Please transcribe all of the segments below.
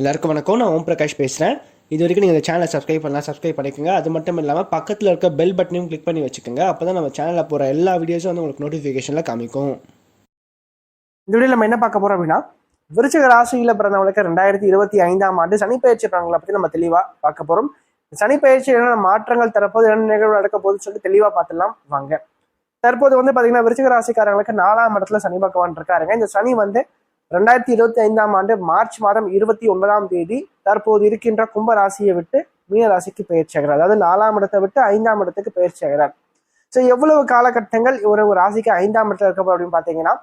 எல்லாருக்கும் வணக்கம். நான் ஓம் பிரகாஷ் பேசுகிறேன் இது வரைக்கும் நீங்கள் இந்த சேனலை சப்ஸ்கிரைப் பண்ணலாம் சப்ஸ்கிரைப் பண்ணிக்கோங்க. அது மட்டும் இல்லாமல் பக்கத்தில் இருக்க பெல் பட்டனையும் கிளிக் பண்ணி வச்சுக்கோங்க. அப்போ தான் நம்ம சேனலில் போகிற எல்லா வீடியோஸும் வந்து உங்களுக்கு நோட்டிஃபிகேஷனில் காமிக்கும். இந்த வீடியோ நம்ம என்ன பார்க்க போகிறோம் அப்படின்னா விருச்சக ராசியில் பிறந்தவங்களுக்கு ரெண்டாயிரத்தி இருபத்தி ஐந்தாம் ஆண்டு சனிப்பயிற்சி பலன்களை பற்றி நம்ம தெளிவாக பார்க்க போகிறோம் சனிப்பயிற்சி என்னென்ன மாற்றங்கள் தரப்போது என்னென்ன நிகழ்வு நடக்க போகுதுன்னு சொல்லிட்டு தெளிவாக பார்த்துலாம் வாங்க. தற்போது வந்து பார்த்தீங்கன்னா விருச்சிக ராசிக்காரங்களுக்கு நாலாம் இடத்துல சனி பகவான் இருக்காருங்க. இந்த சனி வந்து ரெண்டாயிரத்தி இருபத்தி ஐந்தாம் ஆண்டு மார்ச் மாதம் இருபத்தி ஒன்பதாம் தேதி தற்போது இருக்கின்ற கும்ப ராசியை விட்டு மீன ராசிக்கு பயிற்சி ஆகிறார் அதாவது நாலாம் இடத்தை விட்டு ஐந்தாம் இடத்துக்கு பயிற்சி ஆகிறார் ஸோ எவ்வளவு காலகட்டங்கள் இவர் ஒரு ராசிக்கு ஐந்தாம் இடத்துல இருக்கப்போ அப்படின்னு பார்த்தீங்கன்னா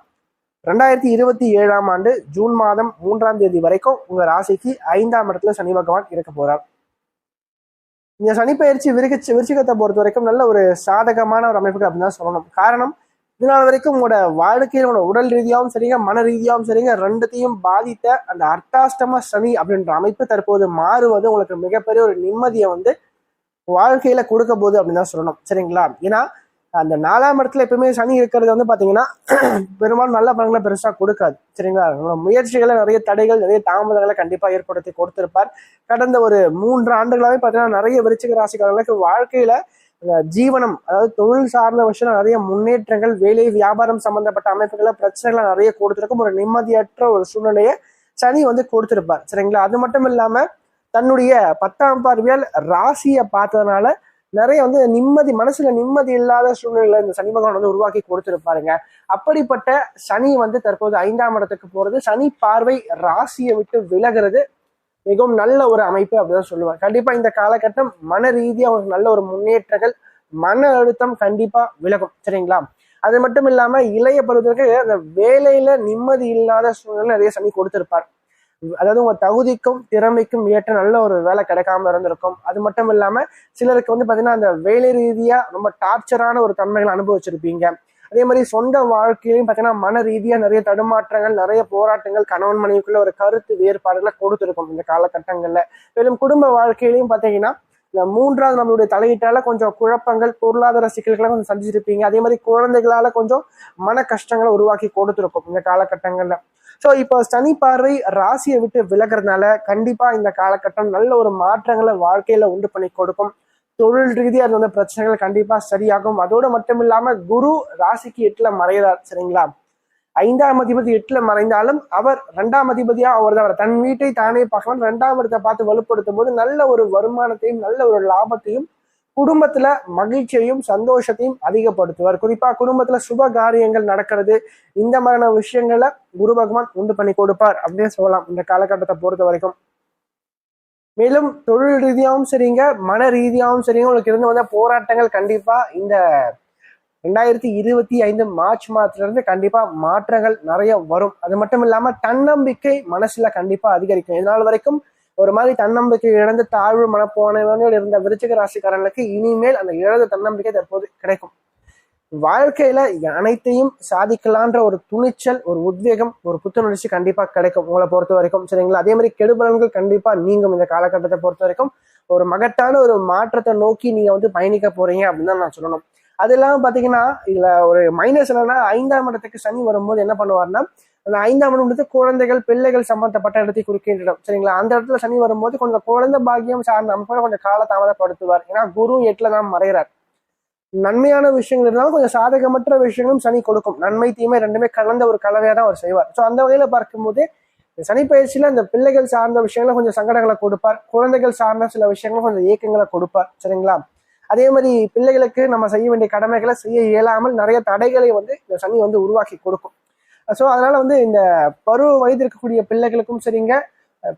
ரெண்டாயிரத்தி இருபத்தி ஏழாம் ஆண்டு ஜூன் மாதம் மூன்றாம் தேதி வரைக்கும் உங்க ராசிக்கு ஐந்தாம் இடத்துல சனி பகவான் இருக்க போறார். இந்த சனி பயிற்சி விருகிச்சு விருச்சிகத்தை பொறுத்த வரைக்கும் நல்ல ஒரு சாதகமான ஒரு அமைப்புகள் அப்படின்னு தான் சொல்லணும். காரணம் இதனால் வரைக்கும் உங்களோட வாழ்க்கையில் உங்களோட உடல் ரீதியாகவும் சரிங்க மன ரீதியாகவும் சரிங்க ரெண்டுத்தையும் பாதித்த அந்த அர்த்தாஷ்டம சனி அப்படின்ற அமைப்பு தற்போது மாறுவது உங்களுக்கு மிகப்பெரிய ஒரு நிம்மதியை வந்து வாழ்க்கையில கொடுக்க போகுது அப்படின்னு தான் சொல்லணும். சரிங்களா? ஏன்னா அந்த நாலாம் இடத்துல எப்பவுமே சனி இருக்கிறது வந்து பாத்தீங்கன்னா பெரும்பாலும் நல்ல பலன்களை பெருசா கொடுக்காது. சரிங்களா? நம்மளோட முயற்சிகளை நிறைய தடைகள் நிறைய தாமதங்களை கண்டிப்பா ஏற்படுத்தி கொடுத்திருப்பார். கடந்த ஒரு மூன்று ஆண்டுகளாவே பாத்தீங்கன்னா நிறைய விருச்சிக ராசிக்காரர்களுக்கு வாழ்க்கையில ஜீவனம் அதாவது தொழில் சார்ந்த விஷயம் நிறைய முன்னேற்றங்கள் வேலை வியாபாரம் சம்பந்தப்பட்ட அமைப்புகளை பிரச்சனைகளை நிறைய கொடுத்துருக்கும். ஒரு நிம்மதியற்ற ஒரு சூழ்நிலையை சனி வந்து கொடுத்துருப்பார். சரிங்களா? அது மட்டும் இல்லாம தன்னுடைய பத்தாம் பார்வையால் ராசியை பார்த்ததுனால நிறைய வந்து நிம்மதி மனசுல நிம்மதி இல்லாத சூழ்நிலை இந்த சனி பகவான் வந்து உருவாக்கி கொடுத்துருப்பாருங்க. அப்படிப்பட்ட சனி வந்து தற்போது ஐந்தாம் இடத்துக்கு போறது. சனி பார்வை ராசியை விட்டு விலகிறது. மிகவும் நல்ல ஒரு அமைப்பு அப்படிதான் சொல்லுவேன் கண்டிப்பா இந்த காலகட்டம் மன ரீதியாக ஒரு நல்ல ஒரு முன்னேற்றங்கள் மன அழுத்தம் கண்டிப்பா விலகும். சரிங்களா? அது மட்டும் இல்லாம இளைய பருவத்திற்கு அந்த வேலையில நிம்மதி இல்லாத சூழ்நிலை நிறைய சனி கொடுத்திருப்பார். அதாவது உங்க தகுதிக்கும் திறமைக்கும் ஏற்ற நல்ல ஒரு வேலை கிடைக்காம இருந்திருக்கும். அது மட்டும் இல்லாம சிலருக்கு வந்து பாத்தீங்கன்னா அந்த வேலை ரீதியா ரொம்ப டார்ச்சரான ஒரு தன்மைகளை அனுபவிச்சிருப்பீங்க. அதே மாதிரி சொந்த வாழ்க்கையிலையும் பார்த்தீங்கன்னா மன ரீதியாக நிறைய தடுமாற்றங்கள் நிறைய போராட்டங்கள் கணவன் மனைவிக்குள்ள ஒரு கருத்து வேறுபாடுகளை கொடுத்துருக்கும் இந்த காலகட்டங்களில். மேலும் குடும்ப வாழ்க்கையிலையும் பார்த்தீங்கன்னா இந்த மூன்றாவது நம்மளுடைய தலையீட்டால கொஞ்சம் குழப்பங்கள் பொருளாதார சிக்கல்களை கொஞ்சம் சந்திச்சிருப்பீங்க. அதே மாதிரி குழந்தைகளால கொஞ்சம் மன கஷ்டங்களை உருவாக்கி கொடுத்துருக்கும் இந்த காலகட்டங்கள்ல. ஸோ இப்போ சனி பார்வை ராசியை விட்டு விலகிறதுனால கண்டிப்பா இந்த காலகட்டம் நல்ல ஒரு மாற்றங்களை வாழ்க்கையில உண்டு பண்ணி கொடுக்கும். தொழில் ரீதியா இருந்த பிரச்சனைகள் கண்டிப்பா சரியாகும். அதோடு மட்டும் இல்லாம குரு ராசிக்கு எட்டுல மறைகிறார் சரிங்களா? ஐந்தாம் அதிபதி எட்டுல மறைந்தாலும் அவர் ரெண்டாம் அதிபதியா அவர் தான் தன் வீட்டை தானே பார்க்கலாம் ரெண்டாம் இடத்தை பார்த்து வலுப்படுத்தும் போது நல்ல ஒரு வருமானத்தையும் நல்ல ஒரு லாபத்தையும் குடும்பத்துல மகிழ்ச்சியையும் சந்தோஷத்தையும் அதிகப்படுத்துவார். குறிப்பா குடும்பத்துல சுப காரியங்கள் நடக்கிறது. இந்த மாதிரியான விஷயங்களை குரு பகவான் உண்டு பண்ணி கொடுப்பார் அப்படின்னு சொல்லலாம். இந்த காலகட்டத்தை பொறுத்த வரைக்கும். மேலும் தொழில் ரீதியாகவும் சரிங்க மன ரீதியாகவும் சரிங்க. உங்களுக்கு இருந்து வந்த போராட்டங்கள் கண்டிப்பாக இந்த ரெண்டாயிரத்தி இருபத்தி ஐந்து மார்ச் மாதத்துலேருந்து கண்டிப்பாக மாற்றங்கள் நிறைய வரும். அது மட்டும் இல்லாமல் தன்னம்பிக்கை மனசில் கண்டிப்பாக அதிகரிக்கும். இதனால் வரைக்கும் ஒரு மாதிரி தன்னம்பிக்கை இழந்து தாழ்வு மனப்போனவர்கள் இருந்த விருச்சிக ராசிக்காரர்களுக்கு இனிமேல் அந்த இழந்த தன்னம்பிக்கை தற்போது கிடைக்கும். வாழ்க்கையில அனைத்தையும் சாதிக்கலான்ற ஒரு துணிச்சல் ஒரு உத்வேகம் ஒரு புத்துணர்ச்சி கண்டிப்பா கிடைக்கும் உங்களை பொறுத்த வரைக்கும் சரிங்களா? அதே மாதிரி கெடுபலன்கள் கண்டிப்பா நீங்கும் இந்த காலகட்டத்தை பொறுத்த வரைக்கும். ஒரு மகத்தான ஒரு மாற்றத்தை நோக்கி நீங்க வந்து பயணிக்க போறீங்க அப்படின்னு தான் நான் சொல்லணும். அது இல்லாம பாத்தீங்கன்னா இதுல ஒரு மைனஸ் என்னன்னா ஐந்தாம் இடத்துக்கு சனி வரும்போது என்ன பண்ணுவார்னா அந்த ஐந்தாம் இடம் வந்து குழந்தைகள் பிள்ளைகள் சம்பந்தப்பட்ட இடத்தை குறிக்கின்ற இடம் சரிங்களா? அந்த இடத்துல சனி வரும்போது கொஞ்சம் குழந்தை பாக்கியம் சார்ந்த நம்ம கொஞ்சம் கால தாமதப்படுத்துவார் ஏன்னா குரு எட்டுல தான் மறைகிறார். நன்மையான விஷயங்கள் இருந்தாலும் கொஞ்சம் சாதகமற்ற விஷயங்களும் சனி கொடுக்கும். நன்மை தீமை ரெண்டுமே கலந்த ஒரு கலவையா தான் அவர் செய்வார். ஸோ அந்த வகையில பார்க்கும்போது சனி பயிற்சியில அந்த பிள்ளைகள் சார்ந்த விஷயங்களை கொஞ்சம் சங்கடங்களை கொடுப்பார். குழந்தைகள் சார்ந்த சில விஷயங்களும் கொஞ்சம் இயக்கங்களை கொடுப்பார். சரிங்களா? அதே மாதிரி பிள்ளைகளுக்கு நம்ம செய்ய வேண்டிய கடமைகளை செய்ய இயலாமல் நிறைய தடைகளை வந்து இந்த சனி வந்து உருவாக்கி கொடுக்கும். ஸோ அதனால வந்து இந்த பருவ வயது இருக்கக்கூடிய பிள்ளைகளுக்கும் சரிங்க.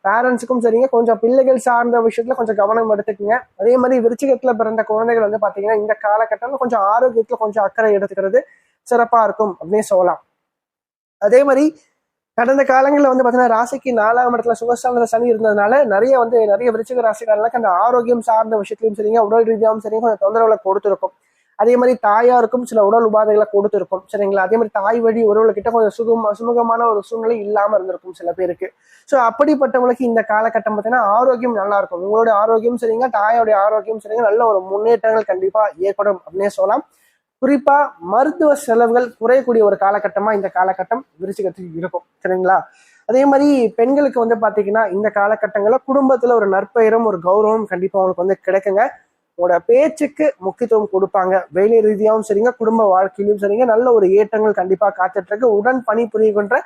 பேரண்ட்ஸுக்கும் சரிங்க. கொஞ்சம் பிள்ளைகள் சார்ந்த விஷயத்துல கொஞ்சம் கவனம் எடுத்துக்கங்க. அதே மாதிரி விருச்சிகத்துல பிறந்த குழந்தைகள் வந்து பாத்தீங்கன்னா இந்த காலகட்டத்தில் கொஞ்சம் ஆரோக்கியத்துல கொஞ்சம் அக்கறை எடுத்துக்கிறது சிறப்பா இருக்கும் அப்படின்னு சொல்லலாம். அதே மாதிரி கடந்த காலங்களில் வந்து பார்த்தீங்கன்னா ராசிக்கு நாலாம் இடத்துல சுகஸ்தானத்துல சனி இருந்ததுனால நிறைய வந்து நிறைய விருச்சிக ராசிக்காரங்களுக்கு அந்த ஆரோக்கியம் சார்ந்த விஷயத்திலையும் சரிங்க உடல் ரீதியாகவும் சரிங்க கொஞ்சம் தொந்தரவுல கொடுத்துருக்கும். அதே மாதிரி தாயாருக்கும் சில உடல் உபாதைகளை கொடுத்துருக்கும் சரிங்களா? அதே மாதிரி தாய் வழி உறவுகிட்ட கொஞ்சம் சுகம் சுமூகமான ஒரு சூழ்நிலை இல்லாமல் இருந்திருக்கும் சில பேருக்கு. ஸோ அப்படிப்பட்டவங்களுக்கு இந்த காலகட்டம் பார்த்தீங்கன்னா ஆரோக்கியம் நல்லா இருக்கும். உங்களோட ஆரோக்கியம் சரிங்க தாயோடைய ஆரோக்கியம் சரிங்க நல்ல ஒரு முன்னேற்றங்கள் கண்டிப்பா ஏற்படும் அப்படின்னே சொல்லலாம். குறிப்பா மருத்துவ செலவுகள் குறையக்கூடிய ஒரு காலகட்டமா இந்த காலகட்டம் விருச்சிகத்துக்கு இருக்கும் சரிங்களா? அதே மாதிரி பெண்களுக்கு வந்து பாத்தீங்கன்னா இந்த காலகட்டங்களில் குடும்பத்துல ஒரு நற்பெயரும் ஒரு கௌரவம் கண்டிப்பா அவங்களுக்கு வந்து கிடைக்குங்க. உங்களோட பேச்சுக்கு முக்கியத்துவம் கொடுப்பாங்க. வேலை ரீதியாகவும் சரிங்க குடும்ப வாழ்க்கையிலும் சரிங்க நல்ல ஒரு ஏற்றங்கள் கண்டிப்பாக காத்துட்டு இருக்கு உடன் பணிபுரிகின்ற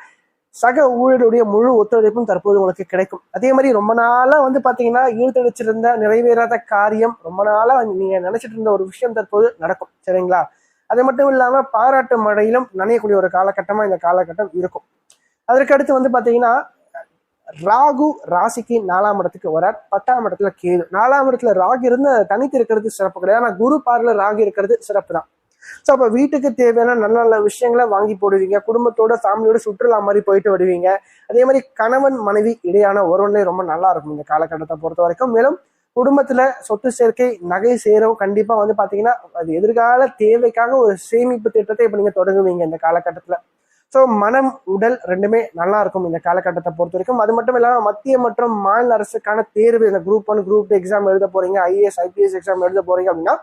சக ஊழியருடைய முழு ஒத்துழைப்பும் தற்போது உங்களுக்கு கிடைக்கும். அதே மாதிரி ரொம்ப நாளா வந்து பாத்தீங்கன்னா இழுத்தடிச்சிருந்த நிறைவேறாத காரியம் ரொம்ப நாளா நீங்க நினைச்சிட்டு இருந்த ஒரு விஷயம் தற்போது நடக்கும். சரிங்களா? அது மட்டும் இல்லாம பாராட்டு மழையிலும் நனையக்கூடிய ஒரு காலகட்டமா இந்த காலகட்டம் இருக்கும். அதற்கு அடுத்து வந்து பாத்தீங்கன்னா ராகு ராசிக்கு நாலாம் இடத்துக்கு வரார். பத்தாம் இடத்துல கேது. நாலாம் இடத்துல ராகு இருந்து தனித்து இருக்கிறது சிறப்பு கிடையாது. ஆனா குரு பார்ல ராகு இருக்கிறது சிறப்பு தான் ஸோ அப்போ வீட்டுக்கு தேவையான நல்ல நல்ல விஷயங்களை வாங்கி போடுவீங்க. குடும்பத்தோட ஃபேமிலியோட சுற்றுலா மாதிரி போயிட்டு வருவீங்க. அதே மாதிரி கணவன் மனைவி இடையான உறவுநிலை ரொம்ப நல்லா இருக்கும் இந்த காலகட்டத்தை பொறுத்த வரைக்கும். மேலும் குடும்பத்துல சொத்து சேர்க்கை நகை சேரும் கண்டிப்பா வந்து பாத்தீங்கன்னா அது எதிர்கால தேவைக்காக ஒரு சேமிப்பு திட்டத்தை இப்ப நீங்க தொடங்குவீங்க இந்த காலகட்டத்துல. ஸோ மனம் உடல் ரெண்டுமே நல்லா இருக்கும் இந்த காலகட்டத்தை பொறுத்த வரைக்கும். அது மட்டும் இல்லாமல் மத்திய மற்றும் மாநில அரசுக்கான தேர்வு இந்த group one group two exam எழுத போறீங்க ஐஏஎஸ் ஐபிஎஸ் எக்ஸாம் எழுத போறீங்க அப்படின்னா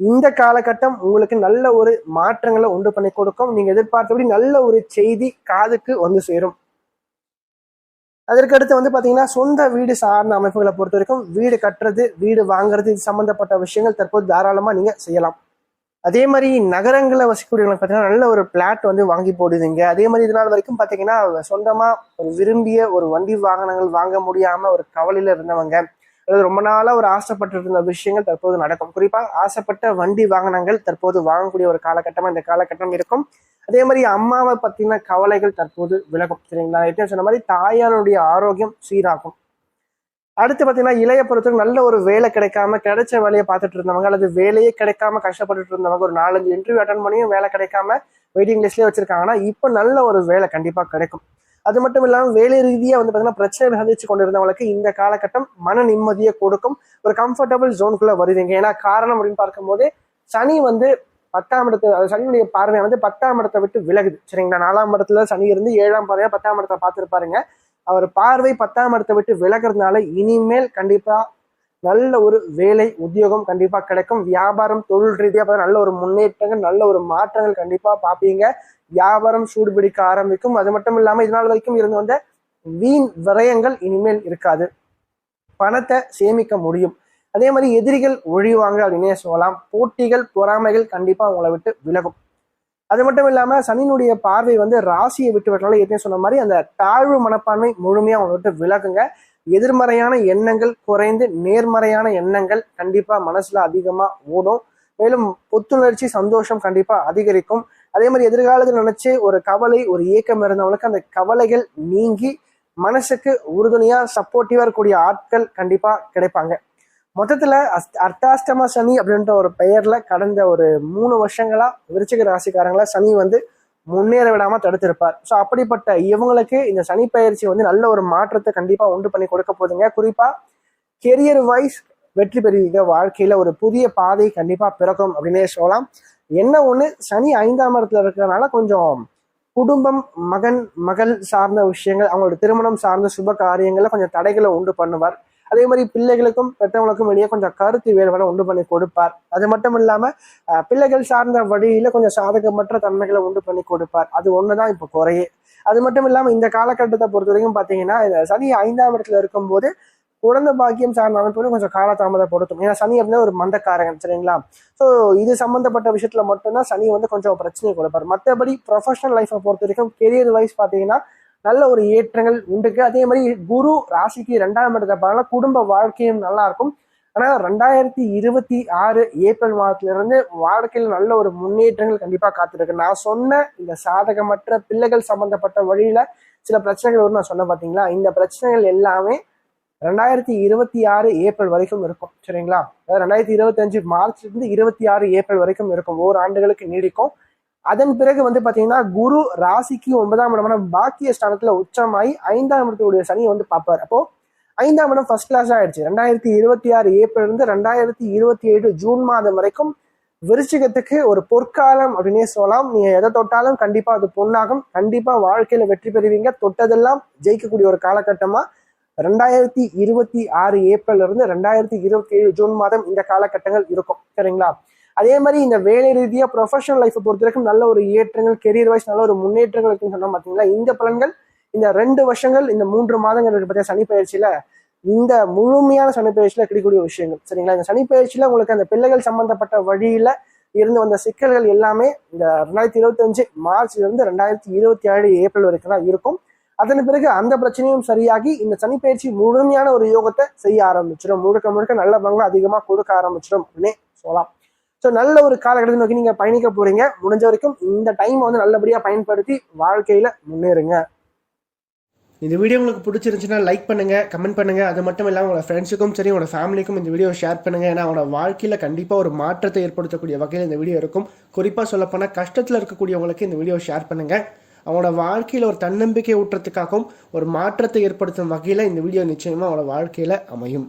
இந்த காலகட்டம் உங்களுக்கு நல்ல ஒரு மாற்றங்களை உண்டு பண்ணி கொடுக்கும். நீங்க எதிர்பார்த்தபடி நல்ல ஒரு செய்தி காதுக்கு வந்து சேரும். அதற்கடுத்து வந்து பாத்தீங்கன்னா சொந்த வீடு சார்ந்த அமைப்புகளை பொறுத்த வரைக்கும் வீடு கட்டுறது வீடு வாங்குறது இது சம்பந்தப்பட்ட விஷயங்கள் தற்போது தாராளமா நீங்க செய்யலாம். அதே மாதிரி நகரங்களை வசிக்கக்கூடியவங்களுக்கு பார்த்தீங்கன்னா நல்ல ஒரு பிளாட் வந்து வாங்கி போடுதுங்க அதே மாதிரி இதனால் நாள் வரைக்கும் பார்த்தீங்கன்னா சொந்தமாக ஒரு விரும்பிய ஒரு வண்டி வாகனங்கள் வாங்க முடியாமல் ஒரு கவலையில் இருந்தவங்க அதாவது ரொம்ப நாளாக ஒரு ஆசைப்பட்டு இருந்த விஷயங்கள் தற்போது நடக்கும். குறிப்பாக ஆசைப்பட்ட வண்டி வாகனங்கள் தற்போது வாங்கக்கூடிய ஒரு காலகட்டமாக இந்த காலகட்டம் இருக்கும். அதே மாதிரி அம்மாவை பற்றின கவலைகள் தற்போது விலகும். சரிங்களா? ஏற்கனவே சொன்ன மாதிரி தாயாருடைய ஆரோக்கியம் சீராகும். அடுத்து பார்த்தீங்கன்னா இளைய பொறுத்தவரைக்கும் நல்ல ஒரு வேலை கிடைக்காம கிடைச்ச வேலையை பார்த்துட்டு இருந்தவங்க அல்லது வேலையே கிடைக்காம கஷ்டப்பட்டுட்டு இருந்தவங்க ஒரு நாலஞ்சு இன்டர்வியூ அட்டன் பண்ணியும் வேலை கிடைக்காம வெயிட்டிங் லிஸ்ட்லேயே வச்சிருக்காங்கன்னா இப்போ நல்ல ஒரு வேலை கண்டிப்பாக கிடைக்கும். அது மட்டும் இல்லாமல் வேலை ரீதியாக வந்து பார்த்தீங்கன்னா பிரச்சனை சந்திச்சு கொண்டிருந்தவங்களுக்கு இந்த காலகட்டம் மன நிம்மதியை கொடுக்கும். ஒரு கம்ஃபர்டபுள் ஜோனுக்குள்ள வருவீங்க. ஏன்னா காரணம் அப்படின்னு பார்க்கும்போது சனி வந்து பத்தாம் இடத்து அது சனியுடைய பார்வை வந்து பத்தாம் இடத்தை விட்டு விலகுது. சரிங்களா? நாலாம் இடத்துல சனி இருந்து ஏழாம் பார்வையா பத்தாம் இடத்தை பார்த்துருப்பாருங்க. அவர் பார்வை பத்தாம் இடத்தை விட்டு விலகிறதுனால இனிமேல் கண்டிப்பா நல்ல ஒரு வேலை உத்தியோகம் கண்டிப்பா கிடைக்கும். வியாபாரம் தொழில் ரீதியாக நல்ல ஒரு முன்னேற்றங்கள் நல்ல ஒரு மாற்றங்கள் கண்டிப்பா பார்ப்பீங்க. வியாபாரம் சூடுபிடிக்க ஆரம்பிக்கும். அது மட்டும் இல்லாம இதனால் வரைக்கும் இருந்து வந்த வீண் விரயங்கள் இனிமேல் இருக்காது. பணத்தை சேமிக்க முடியும். அதே மாதிரி எதிரிகள் ஒழிவாங்க அப்படின்னே சொல்லலாம். போட்டிகள் பொறாமைகள் கண்டிப்பா உங்களை விட்டு விலகும். அது மட்டும் இல்லாம சனியினுடைய பார்வை வந்து ராசியை விட்டு வரனால ஏற்கனவே சொன்ன மாதிரி அந்த தாழ்வு மனப்பான்மை முழுமையா அவங்க விட்டு விலகுங்க. எதிர்மறையான எண்ணங்கள் குறைந்து நேர்மறையான எண்ணங்கள் கண்டிப்பா மனசுல அதிகமா ஓடும். மேலும் புத்துணர்ச்சி சந்தோஷம் கண்டிப்பா அதிகரிக்கும். அதே மாதிரி எதிர்காலத்தில் நினைச்சு ஒரு கவலை ஒரு இயக்கம் இருந்தவங்களுக்கு அந்த கவலைகள் நீங்கி மனசுக்கு உறுதுணையா சப்போர்ட்டிவா இருக்கக்கூடிய ஆட்கள் கண்டிப்பா கிடைப்பாங்க. மொத்தத்துல அர்த்தாஷ்டம சனி அப்படின்ற ஒரு பெயர்ல கடந்த ஒரு மூணு வருஷங்களா விருச்சிக ராசிக்காரங்கள சனி வந்து முன்னேற விடாம தடுத்திருப்பார். ஸோ அப்படிப்பட்ட இவங்களுக்கு இந்த சனி பயிற்சி வந்து நல்ல ஒரு மாற்றத்தை கண்டிப்பா உண்டு பண்ணி கொடுக்க போதுங்க. குறிப்பா கெரியர் வைஸ் வெற்றி பெறுவீங்க. வாழ்க்கையில ஒரு புதிய பாதை கண்டிப்பா பிறக்கும் அப்படின்னே சொல்லலாம். என்ன ஒண்ணு? சனி ஐந்தாம் இடத்துல இருக்கிறதுனால கொஞ்சம் குடும்பம் மகன் மகள் சார்ந்த விஷயங்கள் அவங்களோட திருமணம் சார்ந்த சுப காரியங்களை கொஞ்சம் தடைகளை உண்டு பண்ணுவார். அதே மாதிரி பிள்ளைகளுக்கும் பெற்றவங்களுக்கும் வெளியே கொஞ்சம் கருத்து வேறுபாடு உண்டு பண்ணி கொடுப்பார். அது மட்டும் இல்லாம பிள்ளைகள் சார்ந்த வழியில கொஞ்சம் சாதகமற்ற தன்மைகளை உண்டு பண்ணி கொடுப்பார். அது ஒண்ணுதான் இப்போ குறையே. அது மட்டும் இல்லாம இந்த காலகட்டத்தை பொறுத்த வரைக்கும் பாத்தீங்கன்னா சனி ஐந்தாம் இடத்துல இருக்கும்போது குழந்தை பாக்கியம் சார்ந்த அமைப்புகளும் கொஞ்சம் காலதாமதப்படுத்தும் ஏன்னா சனி அப்படின்னா ஒரு மந்தக்காரகன் சரிங்களா? ஸோ இது சம்பந்தப்பட்ட விஷயத்துல மட்டும்தான் சனி வந்து கொஞ்சம் பிரச்சனையை கொடுப்பார். மற்றபடி ப்ரொஃபஷனல் லைஃப்பை பொறுத்த வரைக்கும் கெரியர் வைஸ் பார்த்தீங்கன்னா நல்ல ஒரு ஏற்றங்கள் உண்டுக்கு. அதே மாதிரி குரு ராசிக்கு ரெண்டாம் இடத்தை பார்த்தா குடும்ப வாழ்க்கையும் நல்லா இருக்கும். ஆனால் ரெண்டாயிரத்தி இருபத்தி ஆறு ஏப்ரல் மாதத்திலிருந்து வாழ்க்கையில் நல்ல ஒரு முன்னேற்றங்கள் கண்டிப்பாக காத்திருக்கு. நான் சொன்ன இந்த சாதகமற்ற பிள்ளைகள் சம்பந்தப்பட்ட வழியில சில பிரச்சனைகள் வரும் நான் சொன்ன பார்த்தீங்களா இந்த பிரச்சனைகள் எல்லாமே ரெண்டாயிரத்தி இருபத்தி ஆறு ஏப்ரல் வரைக்கும் இருக்கும் சரிங்களா? அதாவது ரெண்டாயிரத்தி இருபத்தி அஞ்சு மார்ச்ல இருந்து இருபத்தி ஆறு ஏப்ரல் வரைக்கும் இருக்கும். ஓர் ஆண்டுகளுக்கு நீடிக்கும். அதன் பிறகு வந்து பாத்தீங்கன்னா குரு ராசிக்கு ஒன்பதாம் இடமான பாக்கிய ஸ்தானத்துல உச்சமாயி ஐந்தாம் இடத்துடைய சனியை வந்து பார்ப்பார். அப்போ ஐந்தாம் இடம் ஃபர்ஸ்ட் கிளாஸ் ஆயிடுச்சு. ரெண்டாயிரத்தி இருபத்தி ஆறு ஏப்ரல் இருந்து ரெண்டாயிரத்தி இருபத்தி ஏழு ஜூன் மாதம் வரைக்கும் விருச்சிகத்துக்கு ஒரு பொற்காலம் அப்படின்னே சொல்லலாம். நீங்க எதை தொட்டாலும் கண்டிப்பா அது பொண்ணாகும் கண்டிப்பா வாழ்க்கையில வெற்றி பெறுவீங்க. தொட்டதெல்லாம் ஜெயிக்கக்கூடிய ஒரு காலகட்டமா? ரெண்டாயிரத்தி இருபத்தி ஆறு ஏப்ரல் இருந்து ரெண்டாயிரத்தி இருபத்தி ஏழு ஜூன் மாதம் இந்த காலகட்டங்கள் இருக்கும். சரிங்களா? அதே மாதிரி இந்த வேலை ரீதியா ப்ரொஃபஷனல் லைஃப்பை பொறுத்த வரைக்கும் நல்ல ஒரு ஏற்றங்கள் கெரியர் வைஸ் நல்ல ஒரு முன்னேற்றங்கள் இருக்குன்னு சொன்னா பாத்தீங்களா இந்த பலன்கள் இந்த ரெண்டு வருஷங்கள் இந்த மூன்று மாதங்கள் இருக்கு சனி பயிற்சியில இந்த முழுமையான சனி பயிற்சியில கிடைக்கக்கூடிய விஷயங்கள். சரிங்களா? இந்த சனி பயிற்சியில உங்களுக்கு அந்த பிள்ளைகள் சம்பந்தப்பட்ட வழியில இருந்து வந்த சிக்கல்கள் எல்லாமே இந்த ரெண்டாயிரத்தி இருபத்தஞ்சு மார்ச்ல இருந்து ரெண்டாயிரத்தி இருபத்தி ஏழு ஏப்ரல் வரைக்கும் தான் இருக்கும். அதன் பிறகு அந்த பிரச்சனையும் சரியாகி இந்த சனி பயிற்சி முழுமையான ஒரு யோகத்தை செய்ய ஆரம்பிச்சிடும் முழுக்க முழுக்க நல்ல பங்கு அதிகமா கொடுக்க ஆரம்பிச்சிடும் அப்படின்னு சொல்லலாம். ஸோ நல்ல ஒரு காலகட்டத்தை நோக்கி நீங்க பயணிக்க போறீங்க. முடிஞ்ச வரைக்கும் இந்த டைம் வந்து நல்லபடியா பயன்படுத்தி வாழ்க்கையில முன்னேறுங்க. இந்த வீடியோ உங்களுக்கு பிடிச்சிருந்துச்சுன்னா லைக் பண்ணுங்க கமெண்ட் பண்ணுங்க. அது மட்டும் இல்லாமல் உங்களோட ஃப்ரெண்ட்ஸுக்கும் சரி உங்களோட ஃபேமிலிக்கும் இந்த வீடியோ ஷேர் பண்ணுங்க. ஏன்னா அவங்களோட வாழ்க்கையில கண்டிப்பாக ஒரு மாற்றத்தை ஏற்படுத்தக்கூடிய வகையில் இந்த வீடியோ இருக்கும். குறிப்பாக சொல்லப்போனால் கஷ்டத்தில் இருக்கக்கூடியவங்களுக்கு இந்த வீடியோ ஷேர் பண்ணுங்க. அவங்களோட வாழ்க்கையில் ஒரு தன்னம்பிக்கை ஊட்டுறதுக்காகவும் ஒரு மாற்றத்தை ஏற்படுத்தும் வகையில் இந்த வீடியோ நிச்சயமாக அவங்களோட வாழ்க்கையில் அமையும்.